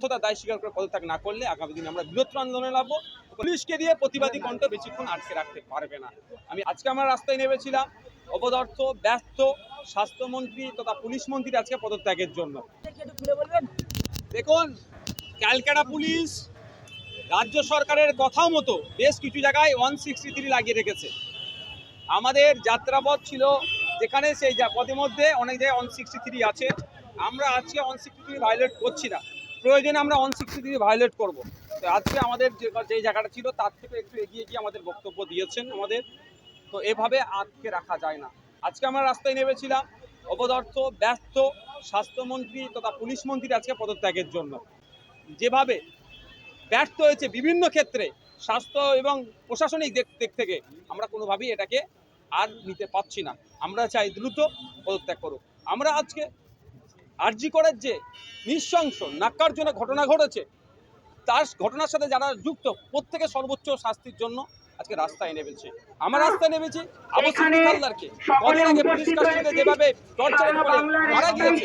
ব্যর্থতা দায় স্বীকার করে পদত্যাগ না করলে আগামী দিনে আমরা বৃহত্তর আন্দোলনে লাভবো পুলিশকে দিয়ে প্রতিবাদী কণ্ঠ বেশিক্ষণ আটকে রাখতে পারবে না। আমি আজকে আমার রাস্তায় নেমেছিলাম, অপদার্থ ব্যস্ত স্বাস্থ্যমন্ত্রী তথা পুলিশ মন্ত্রী আজকে পদত্যাগের জন্য। দেখুন, ক্যালকাটা পুলিশ রাজ্য সরকারের কথা মতো বেশ কিছু জায়গায় ওয়ান সিক্সটি থ্রি লাগিয়ে রেখেছে। আমাদের যাত্রাপথ ছিল যেখানে সেই পথের মধ্যে অনেক জায়গায় ওয়ান সিক্সটি থ্রি আছে। আমরা আজকে ওয়ান সিক্সটি থ্রি ভায়োলেট করছি না। প্রয়োজনে আমরা ওয়ান সিক্সটি ভায়োলেট করব। তো আজকে আমাদের যে যে জায়গাটা ছিল, তার থেকে একটু এগিয়ে গিয়ে আমাদের বক্তব্য দিয়েছেন আমাদের। তো এভাবে আটকে রাখা যায় না। আজকে আমরা রাস্তায় নেমেছিলাম, অপদার্থ ব্যস্ত স্বাস্থ্যমন্ত্রী তথা পুলিশ মন্ত্রী আজকে পদত্যাগের জন্য। যেভাবে ব্যর্থ হয়েছে বিভিন্ন ক্ষেত্রে, স্বাস্থ্য এবং প্রশাসনিক দিক দিক থেকে, আমরা কোনোভাবেই এটাকে আর নিতে পারছি না। আমরা চাই দ্রুত পদত্যাগ করুক। আমরা আজকে আরজি করার যে নৃশংস, নাক্কারজনক ঘটনা ঘটেছে, তার ঘটনার সাথে যারা যুক্ত প্রত্যেকে সর্বোচ্চ শাস্তির জন্য আজকে রাস্তায় নেমেছে। আমার রাস্তায় নেমেছে আবু সিদ্দিক হালদারকে কদিন আগে পুলিশ কাস্টডিতে যেভাবে টর্চারের ফলে মারা গিয়েছে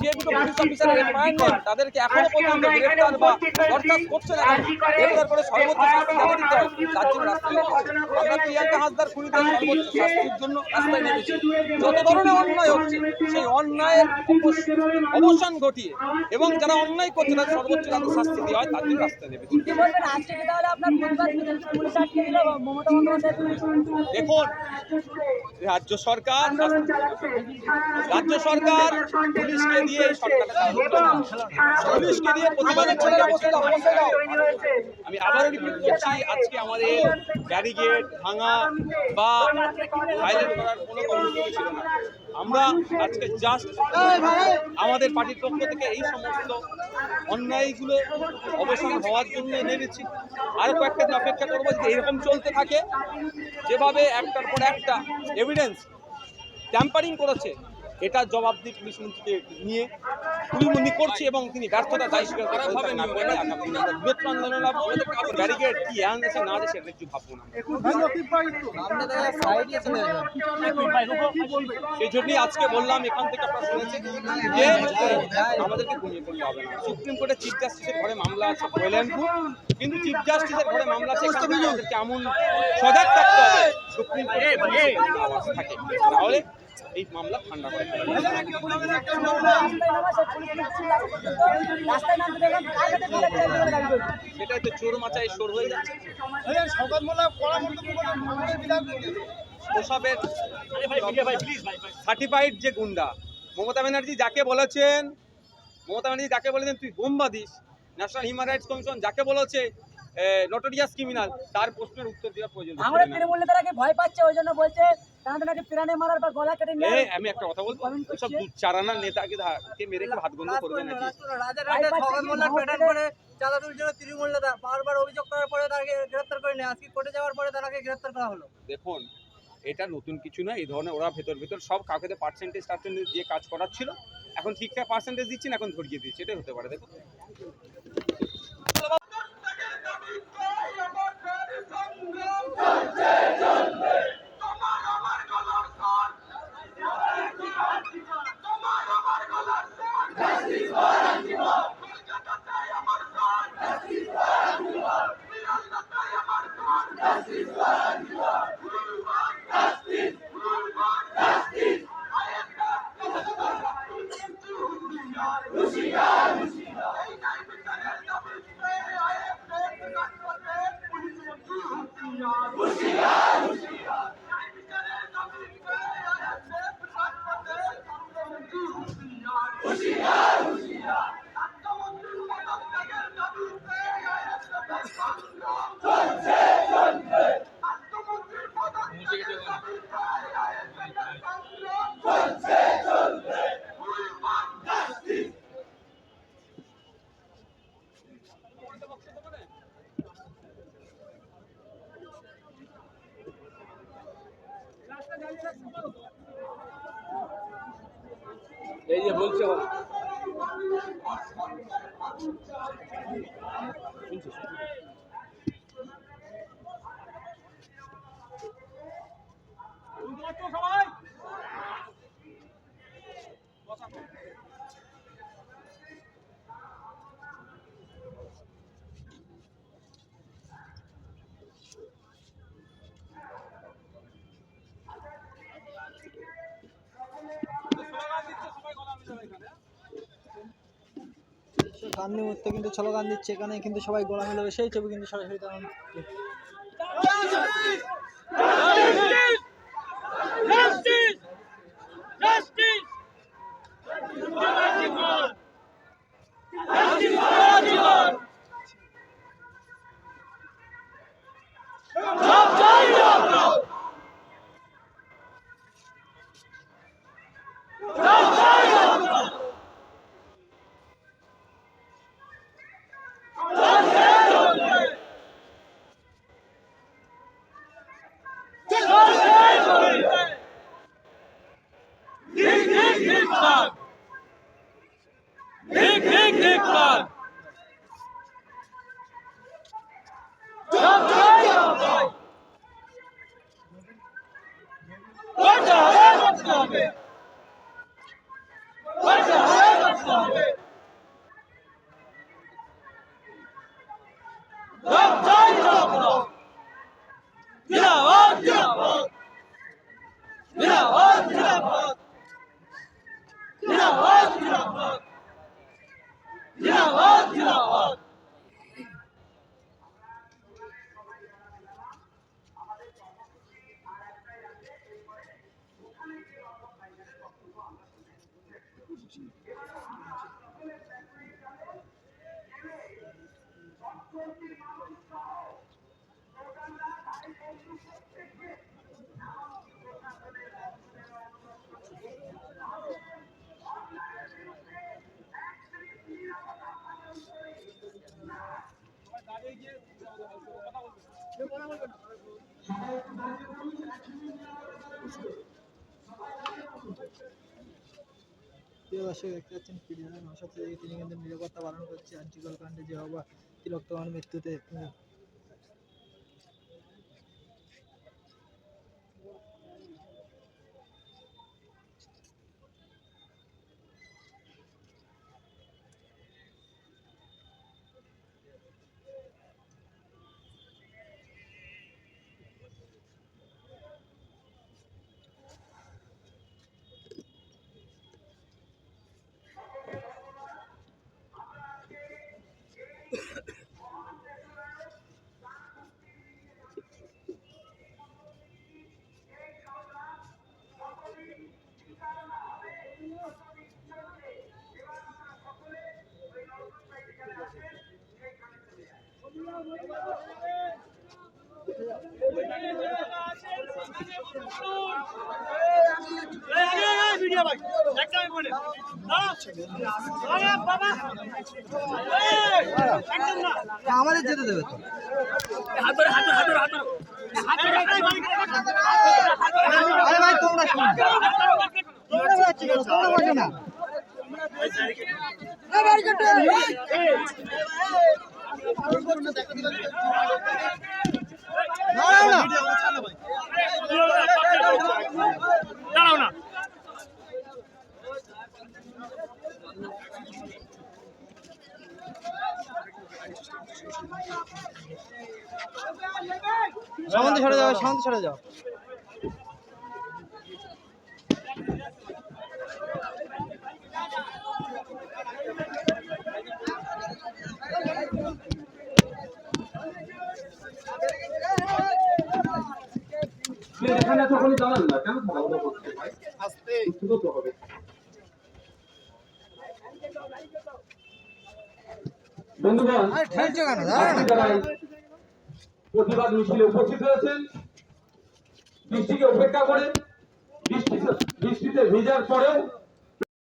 যে দুটো পুলিশ অফিসারের এফআইআর নেই তাদেরকে এখনও পর্যন্ত গ্রেফতার বা বরখাস্ত করছে না গ্রেফতার করে সর্বোচ্চ শাস্তি যাতে দিতে হয় তার জন্য রাস্তায় নেমেছি। আমরা প্রিয়াঙ্কা হাসদার খুনিদের সর্বোচ্চ শাস্তির জন্য রাস্তায় নেমেছি। যত ধরনের অন্যায় হচ্ছে সেই অন্যায়ের অবস- অবসান ঘটিয়ে এবং যারা অন্যায় করছে তাদের সর্বোচ্চ যাতে শাস্তি দেওয়া হয় তার জন্য রাস্তায় নেমেছি। আপনার দেখুন রাজ্য সরকার রাজ্য সরকার পুলিশকে দিয়ে। পুলিশকে দিয়ে প্রতিবাদের আমি আবারও রিপিট করছি আজকে আমাদের ব্যারিগেড ভাঙা বা হাইলাইট করার কোনো কর্মসূচি ছিল না আমরা আজকে জাস্ট আমাদের পার্টির পক্ষ থেকে এই সমস্ত অন্যায়গুলো অবসান হওয়ার জন্য নেমেছি আরও কয়েকটা দিন অপেক্ষা করব যে এরকম চলতে থাকে, যেভাবে একটার পর একটা এভিডেন্স ট্যাম্পারিং করেছে, এটা জবাবদি পুলিশ মন্ত্রীকে নিয়ে করছে এবং তিনি ব্যর্থতা দায় স্বীকার করা হবে না আমরা বৃহত্তর আন্দোলন ব্যারিকেড কি এমন আছে না আছে সেটা একটু ভাববো না সেই জন্যই আজকে বললাম এখান থেকে আপনারা শুনেছেন যে আমাদেরকে ঘুমিয়ে পড়লে হবে না সুপ্রিম কোর্টে চিফ জাস্টিসের ঘরে মামলা আছে কল্যাণপুর কিন্তু চিফ জাস্টিসের ঘরে মামলা আছে এখান থেকে আমাদেরকে এমন সজাগ থাকতে হবে সুপ্রিম কোর্টে থাকে তাহলে এই মামলা ঠান্ডা করে সেটাই তো চোর মাচায় সর হয়ে যাচ্ছে। ওসবের সার্টিফাইড যে গুন্ডা মমতা ব্যানার্জি যাকে বলেছেন মমতা ব্যানার্জি যাকে বলেছেন তুই বোম্বা this national human rights commission যাকে বলেছে নটোরিয়াস ক্রিমিনাল তার প্রশ্নের উত্তর দেওয়ার প্রয়োজন। আমরা। তৃণমূল নেতারাকে ভয় পাচ্ছে ওই জন্য বলছে তাদের নাকি প্রাণে মারার বা গলা কেটে নিয়ে আমি একটা কথা বলব সব চারানা নেতাকে কে মেরে কি ভাত গন্ধ করবে নাকি? রাজারহাটে ভাই ছগন প্যাটার্ন করে চাঁদা তুলছিল তৃণমূল নেতা বারবার অভিযোগ করার পরে তাকে গ্রেফতার করে নেয়। আজকে কোর্টে যাওয়ার পরে তাকে গ্রেফতার করা হলো। দেখুন এটা নতুন কিছু না এই ধরনের ওরা ভেতর ভেতর সব কাউকে পার্সেন্টেজ টার্সেন্টেজ দিয়ে কাজ করাচ্ছিল। এখন ঠিকঠাক পার্সেন্টেজ দিচ্ছেন এখন ধরিয়ে দিচ্ছে এটাই হতে পারে দেখুন। এই যে বলছে গান্ধী মুহূর্তে কিন্তু স্লোগান দিচ্ছে এখানে কিন্তু সবাই গোলা মিলে সেই ছবি কিন্তু সরাসরি Hikmak! Hik hik hikmak! Yaptay yaptay! Orada hayal yaptay! প্রিয় দর্শক, দেখতে পাচ্ছেন পিডিআর নশো থেকে তিনি কিন্তু নিরাপত্তা পালন করছে আর্জিকল কাণ্ডে যে অবা তিলোত্তমার মৃত্যুতে। আমাদের যেতে দেবে তো। আরে ভাই তোমরা না, তোমরা বসো না দাঁড়াও না। দাঁড়াও না সামন্ত সরে যাও। এখানে না কেন ধারণা করতে ভাই তো হবে। বন্ধুগণ প্রতিবাদ মিছিলে উপস্থিত হয়েছেন বৃষ্টিকে উপেক্ষা করে বৃষ্টিতে বৃষ্টিতে ভেজার পরেও